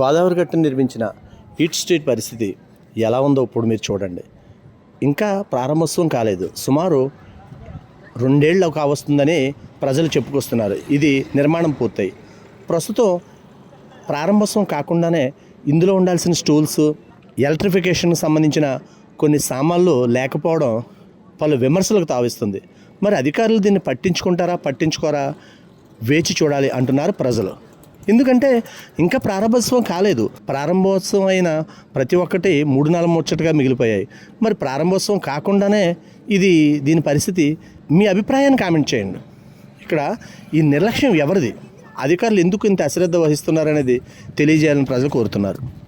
గోదావరి గట్టును నిర్మించిన eat street పరిస్థితి ఎలా ఉందో ఇప్పుడు మీరు చూడండి. ఇంకా ప్రారంభోత్సవం కాలేదు. సుమారు రెండేళ్ళు కావస్తుందని ప్రజలు చెప్పుకొస్తున్నారు. ఇది నిర్మాణం పూర్తయి. ప్రస్తుతం ప్రారంభోత్సవం కాకుండానే ఇందులో ఉండాల్సిన స్టూల్స్ ఎలక్ట్రిఫికేషన్కి సంబంధించిన కొన్ని సామాన్లు లేకపోవడం పలు విమర్శలకు తావిస్తుంది. మరి అధికారులు దీన్ని పట్టించుకుంటారా పట్టించుకోరా వేచి చూడాలి అంటున్నారు ప్రజలు. ఎందుకంటే ఇంకా ప్రారంభోత్సవం కాలేదు. ప్రారంభోత్సవం అయిన ప్రతి ఒక్కటి మూడు నాలుగు ముచ్చటగా మిగిలిపోయాయి. మరి ప్రారంభోత్సవం కాకుండానే ఇది దీని పరిస్థితి మీ అభిప్రాయాన్ని కామెంట్ చేయండి. ఇక్కడ ఈ నిర్లక్ష్యం ఎవరిది? అధికారులు ఎందుకు ఇంత అశ్రద్ధ వహిస్తున్నారనేది తెలియజేయాలని ప్రజలు కోరుతున్నారు.